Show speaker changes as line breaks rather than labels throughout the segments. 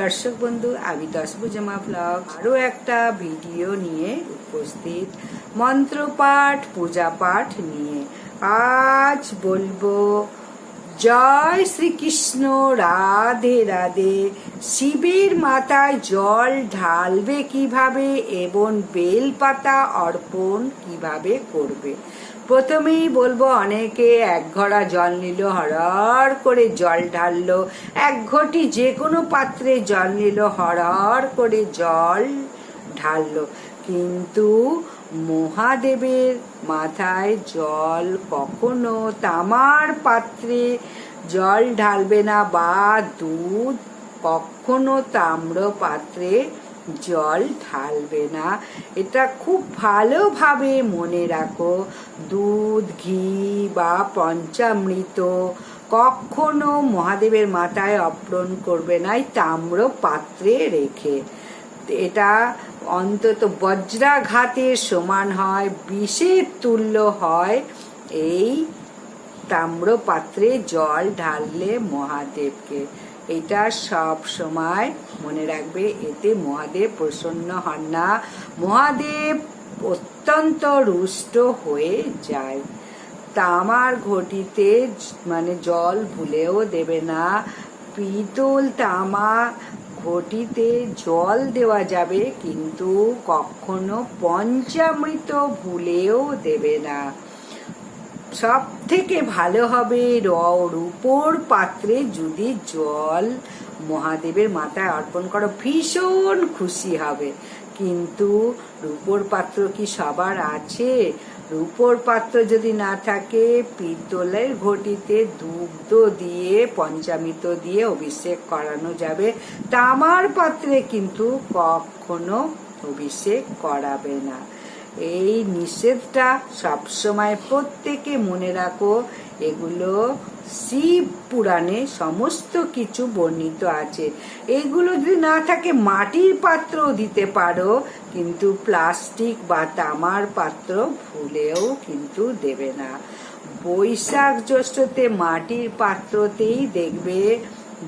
দর্শক বন্ধু, আমি দশভুজমা ব্লগ। আরও একটা ভিডিও নিয়ে উপস্থিত। মন্ত্রপাঠ পূজা পাঠ নিয়ে আজ বলব, জয় শ্রীকৃষ্ণ, রাধে রাধে। শিবের মাথায় জল ঢালবে কীভাবে এবং বেলপাতা অর্পণ কীভাবে করবে? প্রথমেই বলব, অনেকে এক ঘড়া জল নিল, হরহর করে জল ঢাললো। এক ঘটি যে কোনো পাত্রে জল নিল, হরহর করে জল ঢাললো। কিন্তু মহাদেবের মাথায় জল কখনো তামার পাত্রে জল ঢালবে না, বা দুধ কখনো তাম্র পাত্রে জল ঢালবে না। এটা খুব ভালোভাবে মনে রাখো, দুধ, ঘি বা পঞ্চামৃত কখনো মহাদেবের মাথায় অর্পণ করবে না তাম্র পাত্রে রেখে। এটা অন্তত বজ্রাঘাতের সমান হয়, বিষের তুল্য হয়। এই তাম্র পাত্রে জল ঢাললে মহাদেবকে এটা সব সময় মনে রাখবে, এতে মহাদেব প্রসন্ন হন না। মহাদেব অত্যন্ত রুষ্ট হয়ে যায়। তামার ঘটিতে মানে জল ভুলেও দেবে না। পিতল তামা ঘটিতে জল দেওয়া যাবে, কিন্তু কখনো পঞ্চামৃত ভুলেও দেবে না। সব থেকে ভালো হবে রূপোর পাত্রে যদি জল। মহাদেবের মাথায় অর্পণ করো, ভীষণ খুশি হবে। কিন্তু রূপোর পাত্র কি সবার আছে? রূপোর পাত্র যদি না থাকে, পিতলের ঘটিতে দুগ্ধ দিয়ে, পঞ্চামৃত দিয়ে অভিষেক করানো যাবে। তামার পাত্রে কিন্তু কখনো অভিষেক করাবে না। এই নিষেধটা সবসময় প্রত্যেকে মনে রাখো, এগুলো শিব পুরাণে সমস্ত কিছু বর্ণিত আছে। এইগুলো যদি না থাকে, মাটির পাত্রও দিতে পারো, কিন্তু প্লাস্টিক বা তামার পাত্র ভুলেও কিন্তু দেবে না। বৈশাখ জ্যৈষ্ঠতে মাটির পাত্রতেই দেখবে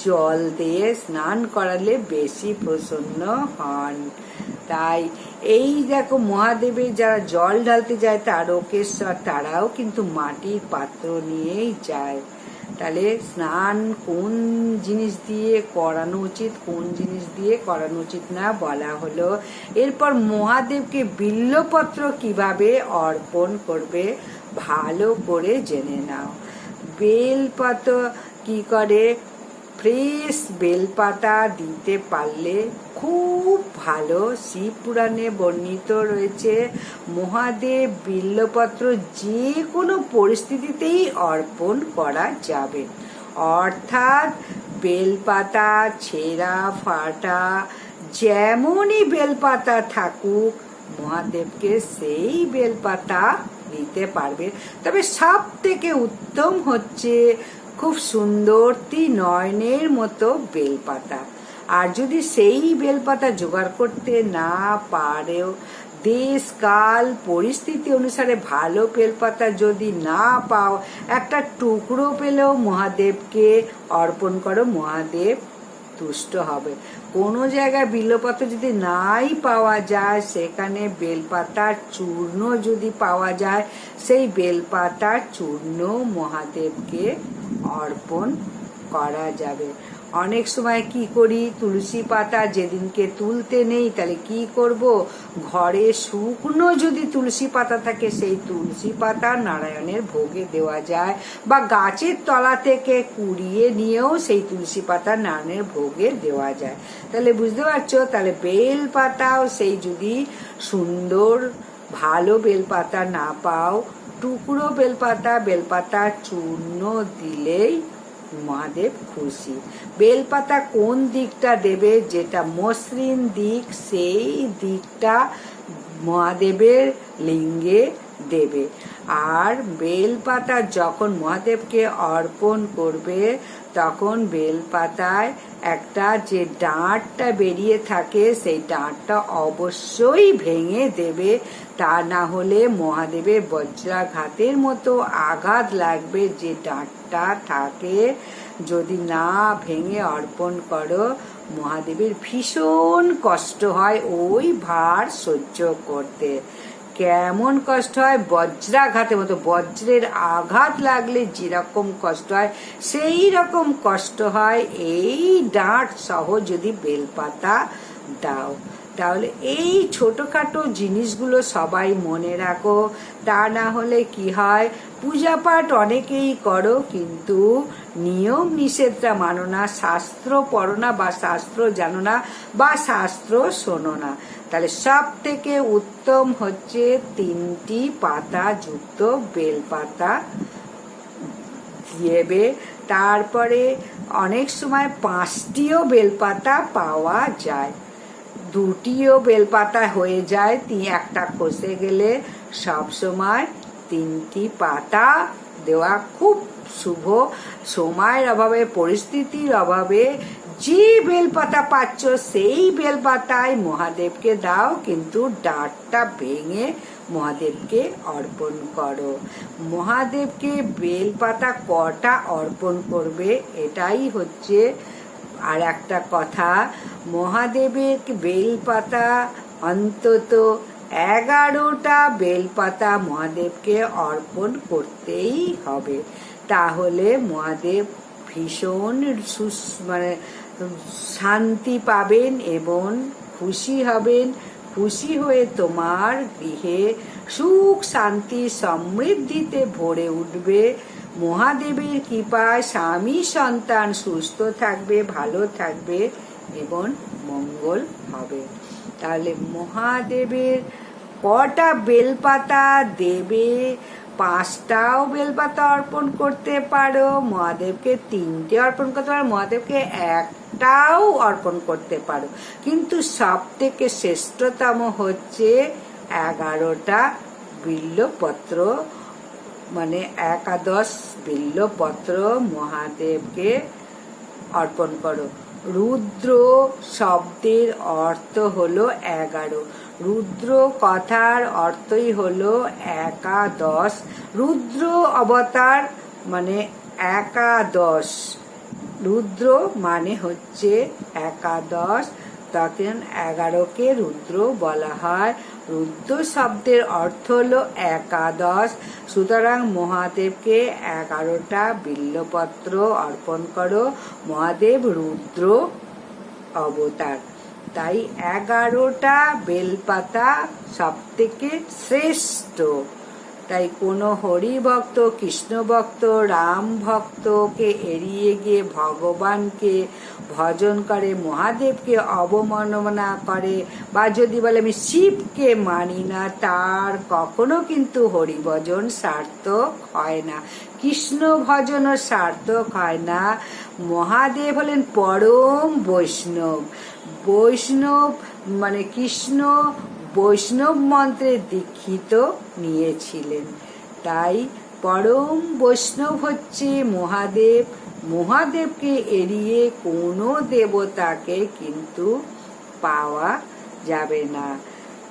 জল দিয়ে স্নান করালে বেশি প্রসন্ন হন। তাই এই দেখো মহাদেবের যারা জল ঢালতে যায় তারকেশ্বর তারাও কিন্তু মাটির পাত্র নিয়েই যায়। তাহলে স্নান কোন জিনিস দিয়ে করানো উচিত, কোন জিনিস দিয়ে করানো উচিত না বলা হলো। এরপর মহাদেবকে বিল্লপত্র কীভাবে অর্পণ করবে ভালো করে জেনে নাও। বেলপাত কি করে? ফ্রেশ বেলপাতা দিতে পারলে খুব ভালো। শিব পুরাণে বর্ণিত রয়েছে, মহাদেব বিল্লপত্র যে কোনো পরিস্থিতিতেই অর্পণ করা যাবে। অর্থাৎ বেলপাতা, ছেঁড়া, ফাটা, যেমনই বেলপাতা থাকুক, মহাদেবকে সেই বেলপাতা দিতে পারবে। তবে সব থেকে উত্তম হচ্ছে খুব সুন্দর নয়নের মতো বেলপাতা। আর যদি সেই বেলপাতা জোগাড় করতে না পারেও দেশ কাল পরিস্থিতি অনুসারে ভালো বেলপাতা যদি না পাও, একটা টুকরো পেলেও মহাদেবকে অর্পণ করো, মহাদেব তুষ্ট হবে। কোনো জায়গায় বিল্লপত্র যদি নাই পাওয়া যায়, সেখানে বেলপাতার চূর্ণ যদি পাওয়া যায়, সেই বেলপাতার চূর্ণ মহাদেবকে অর্পণ করা যাবে। অনেক সময় কি করি? তুলসী পাতা যেদিনকে তুলতে নেই, তাহলে কি করব? ঘরে শুকনো যদি তুলসী পাতা থাকে, সেই তুলসী পাতা নারায়ণের ভোগে দেওয়া যায় বা গাছের তলা থেকে কুড়িয়ে নিয়েও সেই তুলসী পাতা নারায়ণের ভোগে দেওয়া যায়। তাহলে বুঝতে পারছ? তাহলে বেল পাতাও সেই যদি সুন্দর, ভালো বেলপাতা না পাও টুকরো বেলপাতা বেলপাতা চূর্ণ দিলেই মহাদেব খুশি। বেলপাতা কোন দিকটা দেবে, যেটা মসৃণ দিক, সেই দিকটা মহাদেবের লিঙ্গে দেবে। আর বেলপাতা যখন মহাদেবকে অর্পণ করবে তখন বেলপাতায় একটা যে ডাঁটটা বেরিয়ে থাকে, সেই ডাঁটটা অবশ্যই ভেঙে দেবে। তা না হলে মহাদেবের বজ্রাঘাতের মতো আঘাত লাগবে যে ডাঁটটা থাকে। যদি না ভেঙে অর্পণ করো, মহাদেবের ভীষণ কষ্ট হয়, ওই ভার সহ্য করতে। কেমন কষ্ট হয়, বজ্রাঘাতের মতো বজ্রের আঘাত লাগলে যেরকম কষ্ট হয় সেই রকম কষ্ট হয়। এই ডাঁট সহ যদি বেলপাতা দাও, তাহলে এই ছোটখাটো জিনিসগুলো সবাই মনে রাখো। তা না হলে কি হয় পূজা পাঠ অনেকেই করো, কিন্তু নিয়ম নিষেধটা মানো না, শাস্ত্র পড়ো না বা শাস্ত্র জানো না বা শাস্ত্র শোনো না। তাহলে সব থেকে উত্তম হচ্ছে তিনটি পাতা যুক্ত বেলপাতা দেবে তারপরে অনেক সময় পাঁচটিও বেলপাতা পাওয়া যায়। দুটিও বেলপাতা হয়ে যায় তিন একটা খসে গেলে সব সময় তিনটি পাতা দেওয়া খুব শুভ। সময়ের অভাবে, পরিস্থিতির অভাবে, যে বেলপাতা পাচ্ছ সেই বেলপাতায় মহাদেবকে দাও, কিন্তু ডাঁটটা ভেঙে মহাদেবকে অর্পণ করো। মহাদেবকে বেলপাতা কটা অর্পণ করবে, এটাই হচ্ছে আর একটা কথা। মহাদেবের বেলপাতা অন্তত এগারোটা বেলপাতা মহাদেবকে অর্পণ করতেই হবে। তাহলে মহাদেব ভীষণ মানে শান্তি পাবেন এবং খুশি হবেন। খুশি হয়ে তোমার গৃহে সুখ, শান্তি, সমৃদ্ধিতে ভরে উঠবে। মহাদেবের কৃপায় স্বামী, সন্তান সুস্থ থাকবে, ভালো থাকবে এবং মঙ্গল হবে। তাহলে মহাদেবের কটা বেলপাতা দেবে? পাঁচটাও বেলপাতা অর্পণ করতে পারো। মহাদেবকে তিনটে অর্পণ করতে পারো, মহাদেবকে একটাও অর্পণ করতে পারো। কিন্তু সব থেকে শ্রেষ্ঠতম হচ্ছে এগারোটা বিল্লপত্র। মানে একাদশ বিল্লপত্র মহাদেবকে অর্পণ করো। রুদ্র শব্দের অর্থ হলো এগারো। রুদ্র কথার অর্থই হলো একাদশ। রুদ্র অবতার মানে একাদশ। রুদ্র মানে হচ্ছে একাদশ। তখন এগারোকে রুদ্র বলা হয়। রুদ্র শব্দের অর্থ হলো একাদশ। সুতরাং মহাদেবকে এগারোটা বিল্লপত্র অর্পণ করো। মহাদেব রুদ্র অবতার। তাই এগারোটা বেলপাতা সব থেকে শ্রেষ্ঠ। তাই কোনো হরি ভক্ত কৃষ্ণ ভক্ত রাম ভক্তকে এড়িয়ে গিয়ে ভগবানকে ভজন করে, মহাদেবকে অবমাননা করে বা যদি বলে আমি শিবকে মানি না, তার কখনো কিন্তু হরিভজন সার্থক হয় না। কৃষ্ণ ভজনও সার্থক হয় না। মহাদেব হলেন পরম বৈষ্ণব। বৈষ্ণব মানে কৃষ্ণ, বৈষ্ণব মন্ত্রে দীক্ষিত নিয়েছিলেন। তাই পরম বৈষ্ণব হচ্ছে মহাদেব। মহাদেবকে এড়িয়ে কোনো দেবতাকে কিন্তু পাওয়া যাবে না।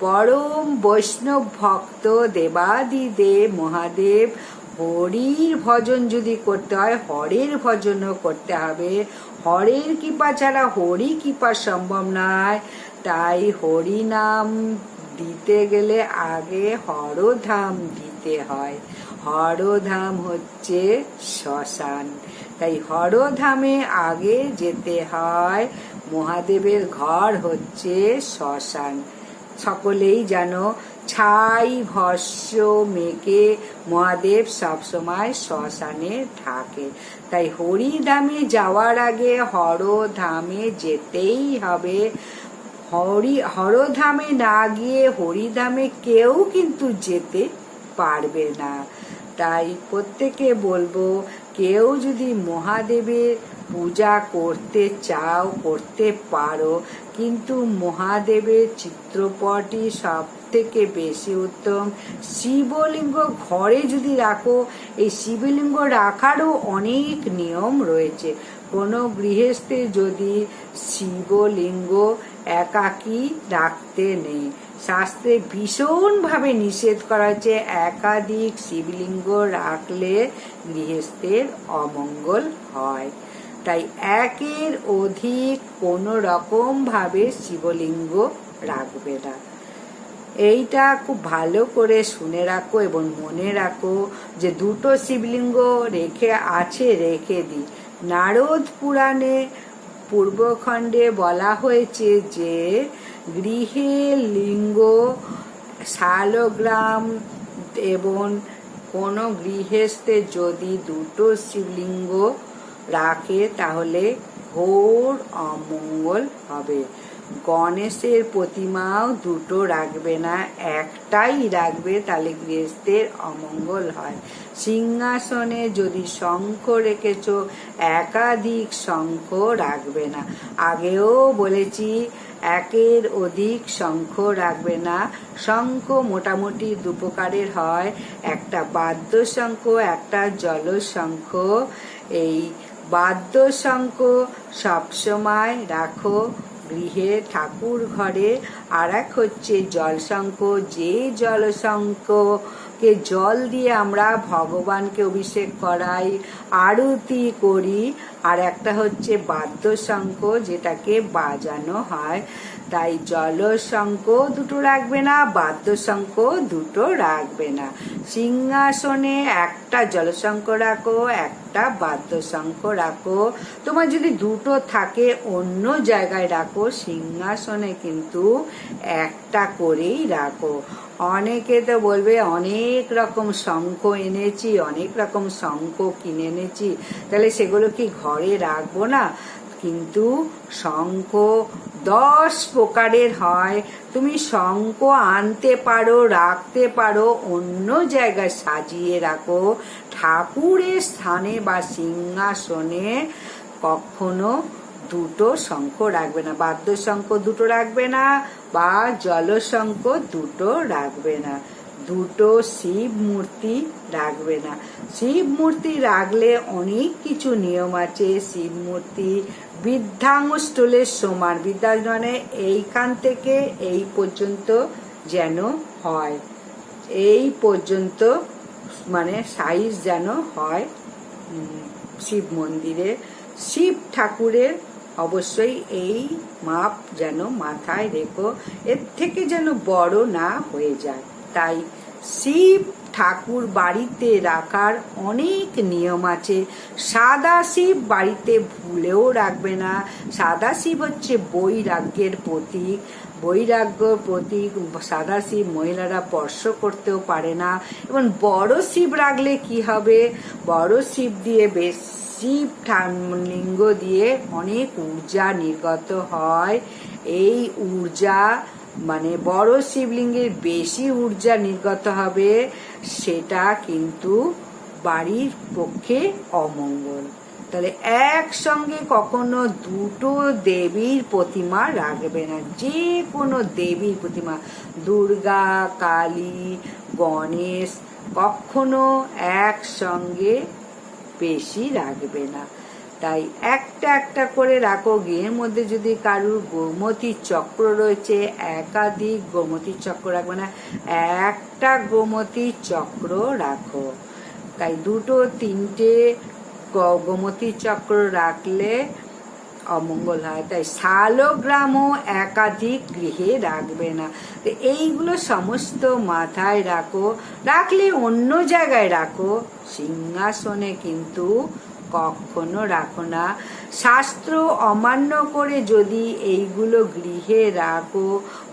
পরম বৈষ্ণব ভক্ত দেবাদিদেব মহাদেব হরির ভজন যদি করতে হয়, হরের ভজনও করতে হবে। হরের কৃপা ছাড়া হরি কৃপা সম্ভব নয়। তাই হরি নাম দিতে গেলে আগে হরধাম দিতে হয়। হরধাম হচ্ছে শ্মশান। তাই হরধামে আগে যেতে হয়। মহাদেবের ঘর হচ্ছে শ্মশান। সকলেই জানো ছাই ভস্য মেকে, মহাদেব সবসময় শ্মশানে থাকে। তাই হরিধামে যাওয়ার আগে হরধামে যেতেই হবে। হরি, হরধামে না গিয়ে হরিধামে কেউ কিন্তু যেতে পারবে না। তাই প্রত্যেকে বলব, কেউ যদি মহাদেবের পূজা করতে চাও, করতে পারো। কিন্তু মহাদেবের চিত্রপটই সব থেকে বেশি উত্তম। শিবলিঙ্গ ঘরে যদি রাখো, এই শিবলিঙ্গ রাখারও অনেক নিয়ম রয়েছে। কোনো গৃহস্থে যদি শিবলিঙ্গ একাকী রাখতে নেই, শাস্ত্রে ভীষণভাবে নিষেধ করা হয়েছে, একাধিক শিবলিঙ্গ রাখলে গৃহস্থের অমঙ্গল হয়। তাই একের অধিক কোনো রকম ভাবে শিবলিঙ্গ রাখবে না। এইটা খুব ভালো করে শুনে রাখো এবং মনে রাখো যে দুটো শিবলিঙ্গ রেখে আছে, রেখে দিই নারদ পুরাণে পূর্বখণ্ডে বলা হয়েছে যে গৃহে লিঙ্গ, শালগ্রাম এবং কোনো গৃহস্থে যদি দুটো শিবলিঙ্গ রাখে তাহলে ঘোর অমঙ্গল হবে। গণেশের প্রতিমাও দুটো রাখবে না, একটাই রাখবে তাহলে গৃহস্থের অমঙ্গল হয়। সিংহাসনে যদি শঙ্খ রেখেছ, একাধিক শঙ্খ রাখবে না। আগেও বলেছি, একের অধিক শঙ্খ রাখবে না। শঙ্খ মোটামুটি দু প্রকারের হয়। একটা বাদ্য শঙ্খ একটা জল শঙ্খ এই বাদ্য শঙ্খ সবসময় রাখো। গৃহে ঠাকুর ঘরে আর এক হচ্ছে জলশঙ্খ যে জলশঙ্খকে জল দিয়ে আমরা ভগবানকে অভিষেক করাই, আরতি করি, আর একটা হচ্ছে বাদ্যশঙ্খ যেটাকে বাজানো হয়। তাই জলশঙ্খ দুটো রাখবে না বাদ্যশঙ্খ দুটো রাখবে না। সিংহাসনে একটা জলশঙ্খ রাখো, একটা বাদ্যশঙ্খ রাখো। তোমার যদি দুটো থাকে, অন্য জায়গায় রাখো, সিংহাসনে কিন্তু একটা করেই রাখো। অনেকে তো বলবে, অনেক রকম শঙ্খ এনেছি, অনেক রকম শঙ্খ কিনে এনেছি, তাহলে সেগুলো কি ঘরে রাখব না? কিন্তু শঙ্খ দশ প্রকারের হয়। তুমি শঙ্খ আনতে পারো, রাখতে পারো, অন্য জায়গায় সাজিয়ে রাখো। ঠাকুরের স্থানে বা সিংহাসনে কখনো দুটো শঙ্খ রাখবে না। বাদ্য শঙ্খ দুটো রাখবে না বা জলশঙ্খ দুটো রাখবে না। দুটো শিব মূর্তি রাখবে না। শিব মূর্তি রাখলে অনেক কিছু নিয়ম আছে। শিব মূর্তি বৃদ্ধাঙ্গস্থলের সমান। বৃদ্ধাঙ্গনে এইখান থেকে এই পর্যন্ত যেন হয়। এই পর্যন্ত মানে সাইজ যেন হয় শিব মন্দিরে। শিব ঠাকুরের অবশ্যই এই মাপ যেন মাথায় রেখো। এর থেকে যেন বড় না হয়ে যায়। তাই শিব ঠাকুর বাড়িতে রাখার অনেক নিয়ম আছে। সাদা শিব বাড়িতে ভুলেও রাখবে না। সাদা শিব হচ্ছে বৈরাগ্যের প্রতীক। বৈরাগ্য প্রতীক, সাদা শিব মহিলারা স্পর্শ করতেও পারে না। এবং বড় শিব রাখলে কি হবে? বড় শিব দিয়ে বেশ, শিব লিঙ্গ দিয়ে অনেক ঊর্জা নির্গত হয়। এই ঊর্জা মানে বড় শিবলিঙ্গের বেশি ঊর্জা নির্গত হবে, সেটা কিন্তু বাড়ির পক্ষে অমঙ্গল। তাহলে একসঙ্গে কখনো দুটো দেবীর প্রতিমা রাখবে না যে কোনো দেবীর প্রতিমা। দুর্গা, কালী, গণেশ কখনো একসঙ্গে বেশি রাখবে না। তাই একটা একটা করে রাখো। গৃহের মধ্যে যদি কারুর গোমতী চক্র রয়েছে, একাধিক গোমতী চক্র রাখবে না, একটা গোমতী চক্র রাখো। তাই দুটো, তিনটে গোমতী চক্র রাখলে অমঙ্গল হয়। তাই শালগ্রামও একাধিক গৃহে রাখবে না। তো এইগুলো সমস্ত মাথায় রাখো। রাখলে অন্য জায়গায় রাখো। সিংহাসনে কিন্তু কখনো রাখো না। শাস্ত্র অমান্য করে যদি এইগুলো গৃহে রাখো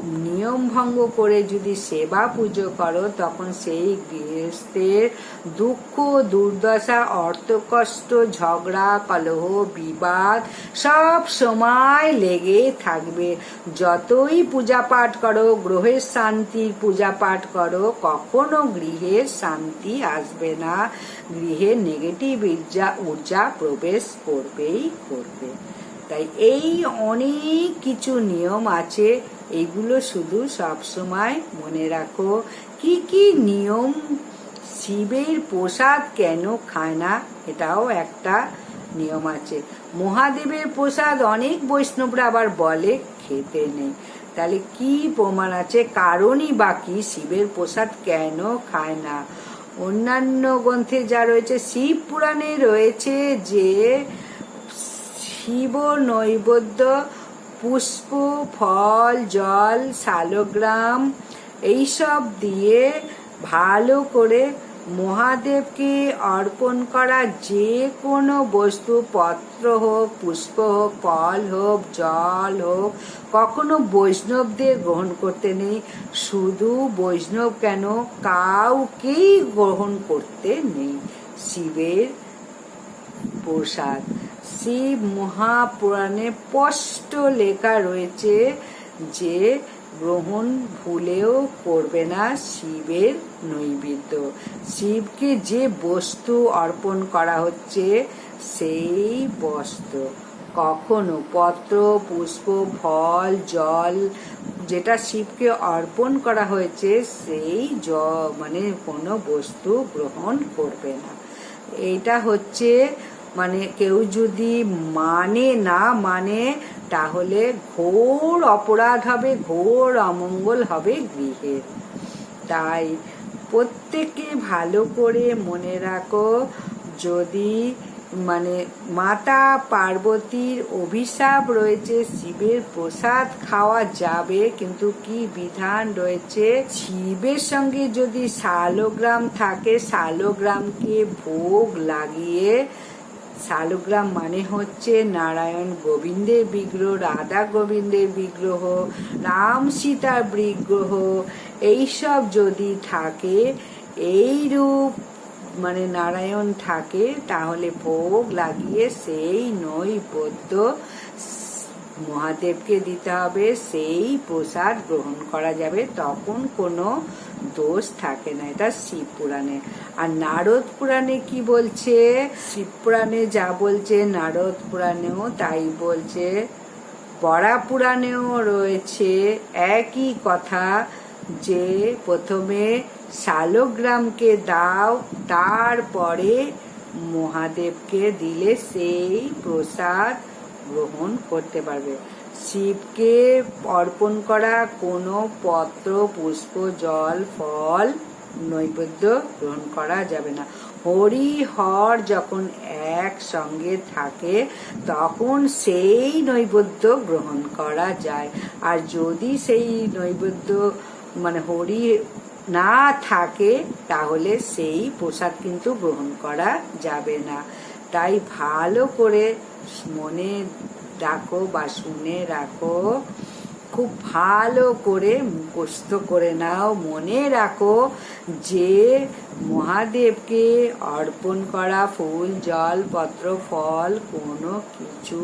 নিয়ম ভঙ্গ করে যদি সেবা পুজো করো, তখন সেই গৃহস্থের দুঃখ, দুর্দশা, অর্থকষ্ট, ঝগড়া, কলহ, বিবাদ সব সময় লেগে থাকবে। যতই পূজা পাঠ করো গ্রহের শান্তির পূজা পাঠ করো, কখনো গৃহের শান্তি আসবে না। গৃহে নেগেটিভ ঊর্জা ঊর্জা প্রবেশ করবেই করবে। তাই এই অনেক কিছু নিয়ম আছে। এগুলো শুধু সবসময় মনে রাখো। কি কি নিয়ম শিবের প্রসাদ কেন খায় না, এটাও একটা নিয়ম আছে। মহাদেবের প্রসাদ অনেক বৈষ্ণবরা আবার বলে, খেতে নেই। তাহলে কি প্রমাণ আছে? কারণই বাকি শিবের প্রসাদ কেন খায় না? অন্যান্য গ্রন্থে যা রয়েছে, শিব পুরাণে রয়েছে যে শিব নৈবেদ্য পুষ্প, ফল, জল, শালগ্রাম, এইসব দিয়ে ভালো করে মহাদেবকে অর্পণ করা যে কোনো বস্তু, পত্র হোক, পুষ্প হোক, ফল হোক, জল হোক, কখনো বৈষ্ণবদের গ্রহণ করতে নেই। শুধু বৈষ্ণব কেন কাউকেই গ্রহণ করতে নেই। শিবের প্রসাদ। শিব মহাপুরাণে স্পষ্ট লেখা রয়েছে যে গ্রহণ ভুলেও করবে না শিবের নৈবেদ্য। শিবকে যে বস্তু অর্পণ করা হচ্ছে, সেই বস্ত্র কখনো পত্র, পুষ্প, ফল, জল যেটা শিবকে অর্পণ করা হয়েছে, সেই জ মানে কোনো বস্তু গ্রহণ করবে না। এইটা হচ্ছে মানে কেউ যদি মানে না মানে তাহলে ঘোর অপরাধ হবে, ঘোর অমঙ্গল হবে গৃহের তাই প্রত্যেকে ভালো করে মনে রাখো, যদি মানে মাতা পার্বতীর অভিশাপ রয়েছে, শিবের প্রসাদ খাওয়া যাবে, কিন্তু কি বিধান রয়েছে? শিবের সঙ্গে যদি শালগ্রাম থাকে, শালগ্রামকে ভোগ লাগিয়ে শালগ্রাম মানে হচ্ছে নারায়ণ গোবিন্দের বিগ্রহ, রাধা গোবিন্দের বিগ্রহ, রাম সীতার বিগ্রহ। এইসব যদি থাকে, এই রূপ মানে নারায়ণ থাকে, তাহলে ভোগ লাগিয়ে সেই নৈবদ্য মহাদেবকে দিতে হবে, সেই প্রসাদ গ্রহণ করা যাবে, তখন কোনো দোষ থাকে না। এটা শিব পুরাণে। আর নারদ পুরাণে কি বলছে? শিব পুরাণে যা বলছে নারদ পুরাণেও তাই বলছে। বড়া পুরাণেও রয়েছে একই কথা যে প্রথমে শালগ্রামকে দাও, তারপরে মহাদেবকে দিলে সেই প্রসাদ গ্রহণ করতে পারবে। শিবকে অর্পণ করা কোনো পত্র, পুষ্প, জল, ফল, নৈবেদ্য গ্রহণ করা যাবে না। হরি হর যখন একসঙ্গে থাকে, তখন সেই নৈবেদ্য গ্রহণ করা যায়। আর যদি সেই নৈবেদ্য মানে হরি না থাকে, তাহলে সেই প্রসাদ কিন্তু গ্রহণ করা যাবে না। তাই ভালো করে মনে রাখো বা শুনে রাখো। খুব ভালো করে মুখস্থ করে নাও, মনে রাখো যে মহাদেবকে অর্পণ করা ফুল, জল, পত্র, ফল কোনো কিছু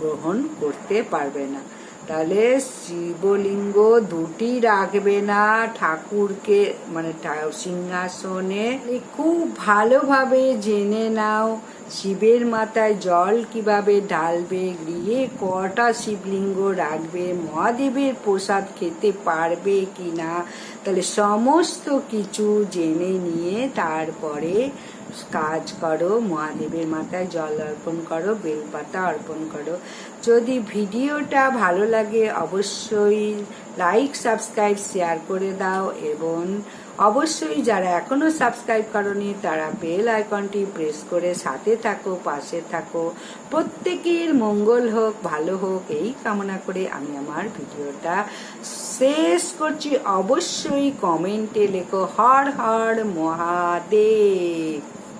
গ্রহণ করতে পারবে না। তাহলে শিবলিঙ্গ দুটি রাখবে না ঠাকুরকে মানে সিংহাসনে। খুব ভালোভাবে জেনে নাও। শিবের মাথায় জল কীভাবে ঢালবে, গৃহে কটা শিবলিঙ্গ রাখবে, মহাদেবের প্রসাদ খেতে পারবে কি না তাহলে সমস্ত কিছু জেনে নিয়ে তারপরে কাজ করো, মহাদেবের মাথায় জল অর্পণ করো, বেলপাতা অর্পণ করো। যদি ভিডিওটা ভালো লাগে, অবশ্যই লাইক সাবস্ক্রাইব শেয়ার করে দাও এবং অবশ্যই যারা এখনও সাবস্ক্রাইব করনি, তারা বেল আইকনটি প্রেস করে সাথে থাকো, পাশে থাকো। প্রত্যেকের মঙ্গল হোক, ভালো হোক, এই কামনা করে আমি আমার ভিডিওটা শেষ করছি। অবশ্যই কমেন্টে লেখো, হর হর মহাদেব।